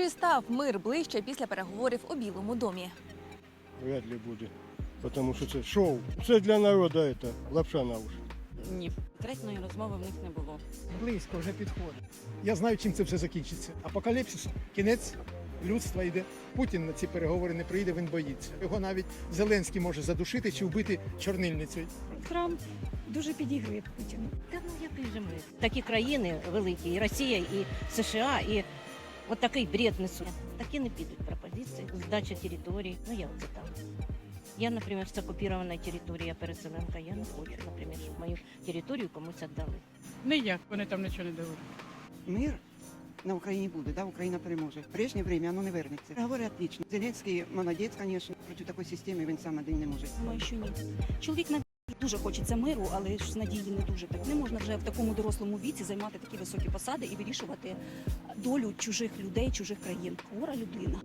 Чи став мир ближче після переговорів у Білому домі? Вряд ли буде. Тому що це шоу. Це для народу це лапша на уші. Ні, конкретної розмови в них не було. близько вже підходить. Я знаю, чим це все закінчиться. Апокаліпсис, кінець людства йде. Путін на ці переговори не приїде, він боїться. Його навіть Зеленський може задушити чи вбити чорнильницею. Трамп дуже підігрує Путіну. Та ну який же ми? Такі країни великі, і Росія, і США, і от такий бред несуть. Такі не підуть пропозиції. Здача територій. Ну я оце там. Я, наприклад, з окупованої території, я переселенка, я не хочу, наприклад, щоб мою територію комусь віддали. Ніяк, вони там нічого не дають. Мир на Україні буде, да, Україна переможе. В прежнє время воно не вернеться. Говори отлично. Зеленський молодець, звісно. Проти такої системи він сам один не може. Думаю, що ні. Чоловік на дуже хочеться миру, але ж з надії не дуже так. Не можна вже в такому дорослому віці займати такі високі посади і вирішувати долю чужих людей, чужих країн. Хвора людина.